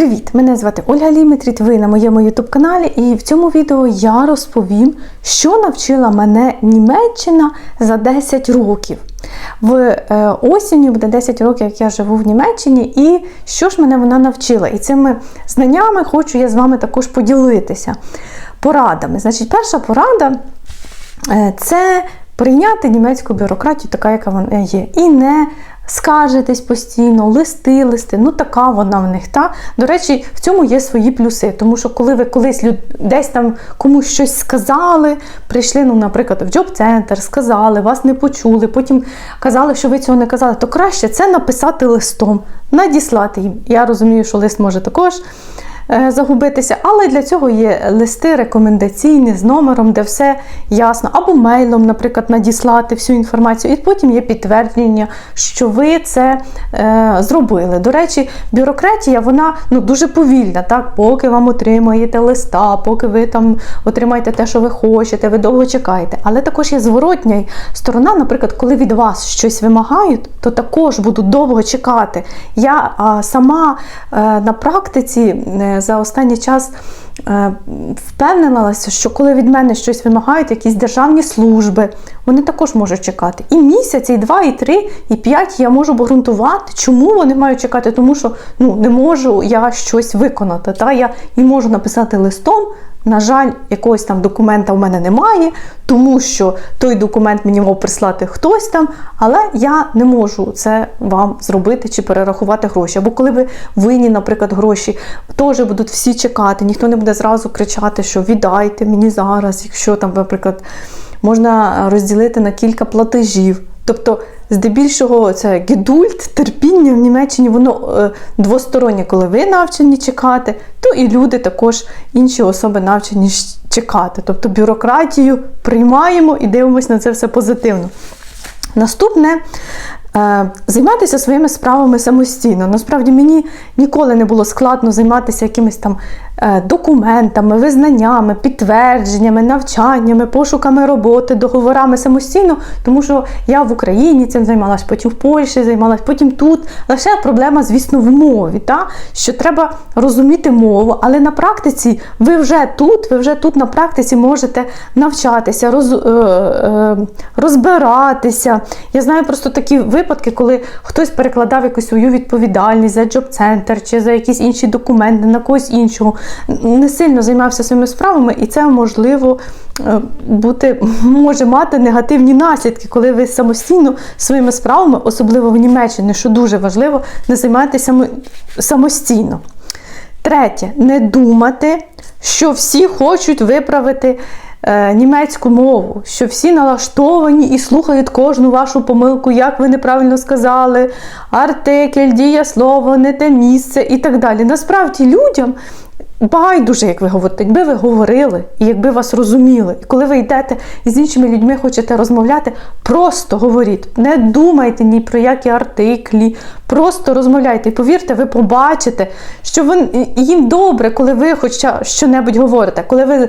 Привіт! Мене звати Ольга Лімітріт, ви на моєму ютуб каналі, і в цьому відео я розповім, що навчила мене Німеччина за 10 років. В е, осінню буде 10 років, як я живу в Німеччині, і що ж мене вона навчила. І цими знаннями хочу я з вами також поділитися порадами. Значить, перша порада е, це прийняти німецьку бюрократію, така, яка вона є, і не скаржитись постійно, листи, листи. Ну така вона в них. Та? До речі, в цьому є свої плюси. Тому що коли ви колись люд... десь там комусь щось сказали, прийшли, ну, наприклад, в джоб-центр, сказали, вас не почули, потім казали, що ви цього не казали, то краще це написати листом, надіслати їм. Я розумію, що лист може також. Е, Загубитися, але для цього є листи рекомендаційні з номером, де все ясно, або мейлом, наприклад, надіслати всю інформацію, і потім є підтвердження, що ви це е, зробили. До речі, бюрократія вона ну, дуже повільна, так? поки вам отримаєте листа, поки ви там отримаєте те, що ви хочете, ви довго чекаєте. Але також є зворотня сторона, наприклад, коли від вас щось вимагають, то також буду довго чекати. Я а, сама е, на практиці е, за останній час впевнилася, що коли від мене щось вимагають, якісь державні служби, вони також можуть чекати. І місяць, і два, і три, і п'ять я можу обґрунтувати, чому вони мають чекати, тому що ну, не можу я щось виконати. Та? Я і можу написати листом. На жаль, якогось там документа в мене немає, тому що той документ мені мав прислати хтось там, але я не можу це вам зробити чи перерахувати гроші. Або коли ви винні, наприклад, гроші, теж будуть всі чекати, ніхто не буде зразу кричати, що віддайте мені зараз, якщо там, наприклад, можна розділити на кілька платежів. Тобто, здебільшого, це гедульт, терпіння в Німеччині, воно е, двостороннє, коли ви навчені чекати, то і люди також інші особи навчені чекати. Тобто бюрократію приймаємо і дивимося на це все позитивно. Наступне займатися своїми справами самостійно. Насправді мені ніколи не було складно займатися якимись там е, документами, визнаннями, підтвердженнями, навчаннями, пошуками роботи, договорами самостійно, тому що я в Україні цим займалась, потім в Польщі займалась, потім тут. Лише проблема, звісно, в мові, та? що треба розуміти мову, але на практиці ви вже тут, ви вже тут на практиці можете навчатися, роз, е, е, розбиратися. Я знаю просто такі випадки, коли хтось перекладав якусь свою відповідальність за джоб-центр чи за якісь інші документи на когось іншого. Не сильно займався своїми справами, і це можливо е, бути може мати негативні наслідки, коли ви самостійно своїми справами, особливо в Німеччині, що дуже важливо, не займаєтеся самостійно. Третє, не думати, що всі хочуть виправити німецьку мову, що всі налаштовані і слухають кожну вашу помилку, як ви неправильно сказали, артикль, дієслово, не те місце і так далі. Насправді людям. Байдуже, як ви говорите, якби ви говорили і якби вас розуміли. І коли ви йдете і з іншими людьми хочете розмовляти, просто говоріть. Не думайте ні про які артиклі, просто розмовляйте. І повірте, ви побачите, що ви, їм добре, коли ви хоча щонебудь говорите, коли ви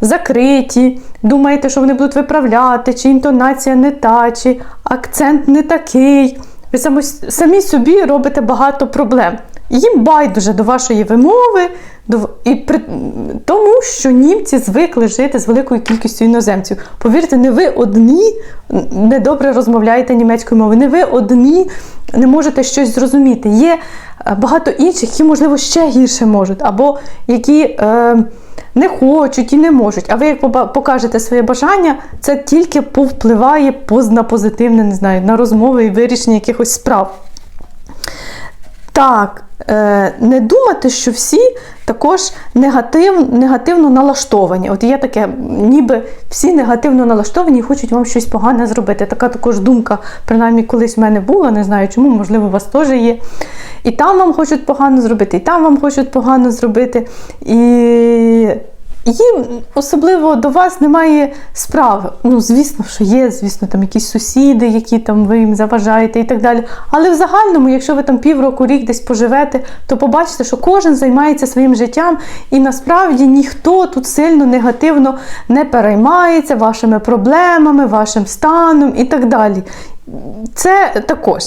закриті, думаєте, що вони будуть виправляти, чи інтонація не та, чи акцент не такий. Ви самі собі робите багато проблем. Їм байдуже до вашої вимови, до, і при, тому, що німці звикли жити з великою кількістю іноземців. Повірте, не ви одні недобре розмовляєте німецькою мовою, не ви одні не можете щось зрозуміти. Є е, багато інших, які, можливо, ще гірше можуть, або які. Е, не хочуть і не можуть. А ви як покажете своє бажання, це тільки повпливає на позитивне, не знаю, на розмови і вирішення якихось справ. Так, е, не думати, що всі також негатив, негативно налаштовані. От є таке, ніби всі негативно налаштовані і хочуть вам щось погане зробити. Така також думка, принаймні, колись в мене була, не знаю чому, можливо, у вас теж є. І там вам хочуть погано зробити, і там вам хочуть погано зробити. І їм особливо до вас немає справ. Ну, звісно, що є, звісно, там якісь сусіди, які там ви їм заважаєте і так далі. Але в загальному, якщо ви там півроку, рік десь поживете, то побачите, що кожен займається своїм життям, і насправді ніхто тут сильно негативно не переймається вашими проблемами, вашим станом і так далі. Це також.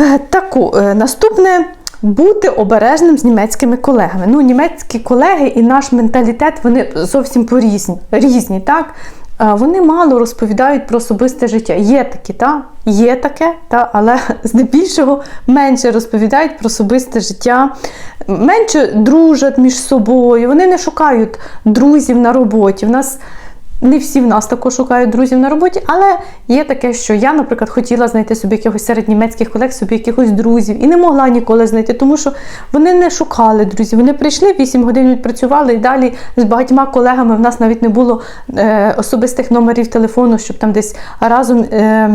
Е, Таку, е, наступне бути обережним з німецькими колегами. Ну, німецькі колеги і наш менталітет вони зовсім порізні, різні, так? Вони мало розповідають про особисте життя. Є такі, та? є таке, та? але здебільшого менше розповідають про особисте життя, менше дружать між собою. Вони не шукають друзів на роботі. В нас не всі в нас також шукають друзів на роботі, але є таке, що я, наприклад, хотіла знайти собі якихось серед німецьких колег, собі якихось друзів, і не могла ніколи знайти, тому що вони не шукали друзів. Вони прийшли 8 годин відпрацювали і далі з багатьма колегами в нас навіть не було е, особистих номерів телефону, щоб там десь разом е,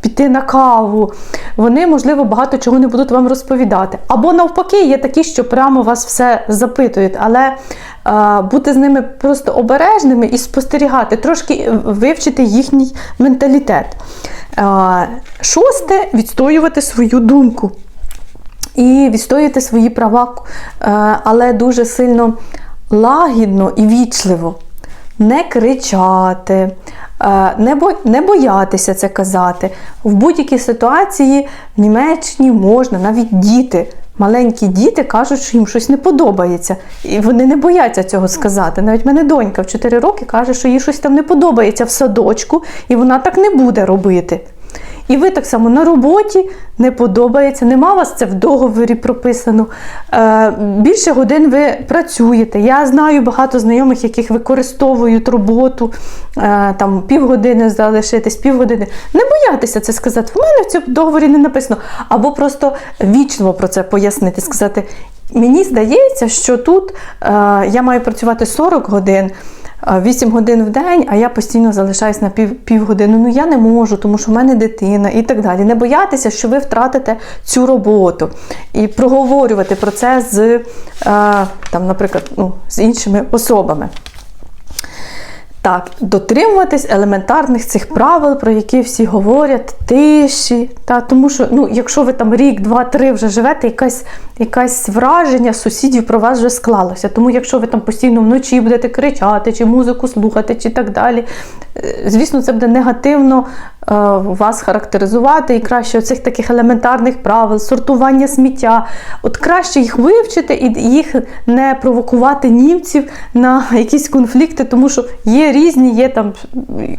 піти на каву. Вони, можливо, багато чого не будуть вам розповідати. Або навпаки, є такі, що прямо вас все запитують, але бути з ними просто обережними і спостерігати, трошки вивчити їхній менталітет. Шосте відстоювати свою думку і відстоювати свої права, але дуже сильно лагідно і вічливо. Не кричати, не боятися це казати. В будь-якій ситуації в Німеччині можна, навіть діти. Маленькі діти кажуть, що їм щось не подобається, і вони не бояться цього сказати. Навіть мене донька в 4 роки каже, що їй щось там не подобається в садочку, і вона так не буде робити. І ви так само на роботі не подобається, нема вас це в договорі прописано. Е, більше годин ви працюєте. Я знаю багато знайомих, яких використовують роботу, е, там півгодини залишитись, півгодини. Не боятися це сказати. В мене в цьому договорі не написано. Або просто вічливо про це пояснити, сказати. Мені здається, що тут е, я маю працювати 40 годин. 8 годин в день, а я постійно залишаюсь на пів, півгодини. Ну я не можу, тому що в мене дитина і так далі. Не боятися, що ви втратите цю роботу. І проговорювати про це з, там, наприклад, ну, з іншими особами. Так, дотримуватись елементарних цих правил, про які всі говорять, тиші. Та, тому що, ну, якщо ви там рік, два, три вже живете, якась, якась враження сусідів про вас вже склалося. Тому якщо ви там постійно вночі будете кричати, чи музику слухати, чи так далі, е, звісно, це буде негативно вас характеризувати. І краще оцих таких елементарних правил, сортування сміття. От краще їх вивчити і їх не провокувати німців на якісь конфлікти, тому що є різні, є там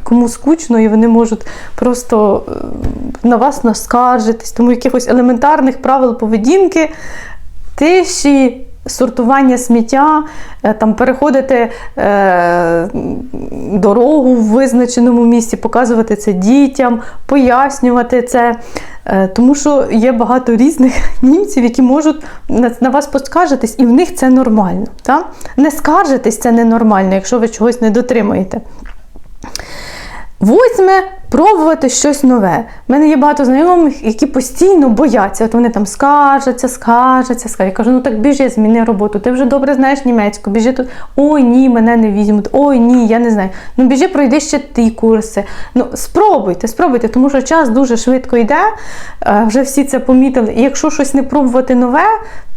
кому скучно, і вони можуть просто е, на вас наскаржитись. Тому якихось елементарних правил поведінки, тиші. Сортування сміття, е, там переходити е, дорогу в визначеному місці, показувати це дітям, пояснювати це. Е, тому що є багато різних німців, які можуть на, на вас поскаржитись, і в них це нормально. Та? Не скаржитись це ненормально, якщо ви чогось не дотримуєте. Восьме пробувати щось нове. У мене є багато знайомих, які постійно бояться. От вони там скаржаться, скаржаться, скаржаться. Я кажу, ну так біжи, зміни роботу. Ти вже добре знаєш німецьку, біжи тут. Ой, ні, мене не візьмуть. Ой, ні, я не знаю. Ну біжи, пройди ще ті курси. Ну, спробуйте, спробуйте, тому що час дуже швидко йде. е, Вже всі це помітили. І якщо щось не пробувати нове,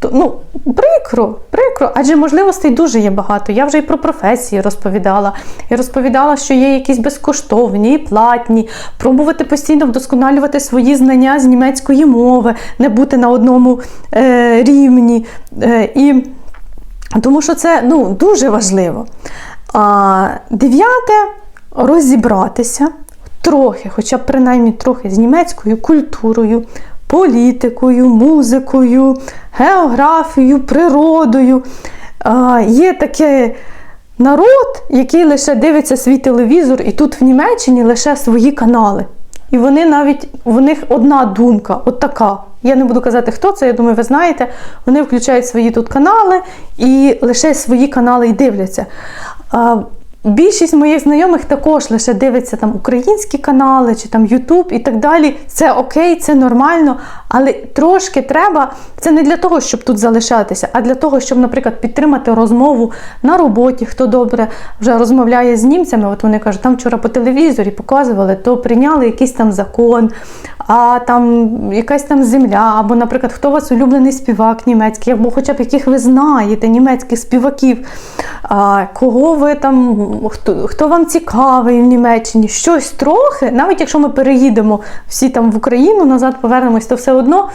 то ну прикро, прикро, адже можливостей дуже є багато. Я вже і про професії розповідала. Я розповідала, що є якісь безкоштовні і платні, пробувати постійно вдосконалювати свої знання з німецької мови, не бути на одному е, рівні. Е, і тому що це ну, дуже важливо. А, дев'яте розібратися трохи, хоча б принаймні трохи з німецькою культурою, політикою, музикою, географією, природою. Є таке народ, який лише дивиться свій телевізор, і тут в Німеччині лише свої канали. І вони навіть в них одна думка, от така. Я не буду казати, хто це, я думаю, ви знаєте. Вони включають свої тут канали і лише свої канали й дивляться. Більшість моїх знайомих також лише дивиться там українські канали чи там Ютуб і так далі. Це окей, це нормально, але трошки треба. Це не для того, щоб тут залишатися, а для того, щоб, наприклад, підтримати розмову на роботі, хто добре вже розмовляє з німцями. От вони кажуть, там вчора по телевізорі показували, то прийняли якийсь там закон, а там якась там земля, або, наприклад, хто у вас улюблений співак німецький, або хоча б яких ви знаєте, німецьких співаків, а, кого ви там, хто, хто вам цікавий в Німеччині, щось трохи, навіть якщо ми переїдемо всі там в Україну, назад повернемось, то все одно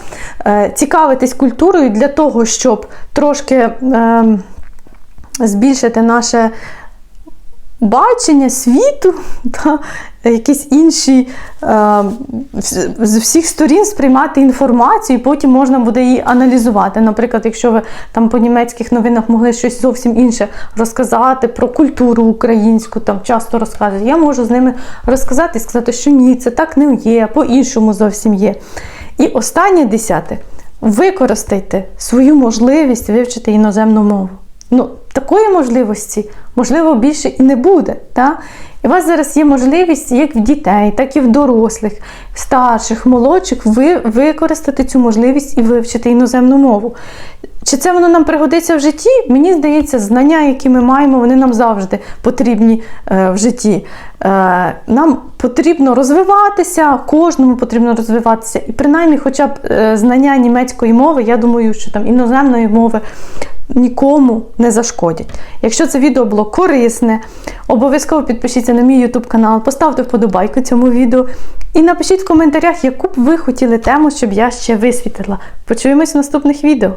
е, цікавитись культурою для того, щоб трошки е, збільшити наше бачення світу та якісь інші е, з всіх сторін сприймати інформацію, і потім можна буде її аналізувати. Наприклад, якщо ви там по німецьких новинах могли щось зовсім інше розказати про культуру українську, там часто розказують, я можу з ними розказати і сказати, що ні, це так не є, по-іншому зовсім є. І останнє десяте. Використайте свою можливість вивчити іноземну мову. Ну, такої можливості, можливо, більше і не буде. Та? І у вас зараз є можливість як в дітей, так і в дорослих, старших, молодших, ви використати цю можливість і вивчити іноземну мову. Чи це воно нам пригодиться в житті? Мені здається, знання, які ми маємо, вони нам завжди потрібні е, в житті. Е, нам потрібно розвиватися, кожному потрібно розвиватися. І принаймні, хоча б е, знання німецької мови, я думаю, що там іноземної мови нікому не зашкодять. Якщо це відео було корисне, обов'язково підпишіться на мій YouTube канал, поставте вподобайку цьому відео і напишіть в коментарях, яку б ви хотіли тему, щоб я ще висвітлила. Почуємось в наступних відео.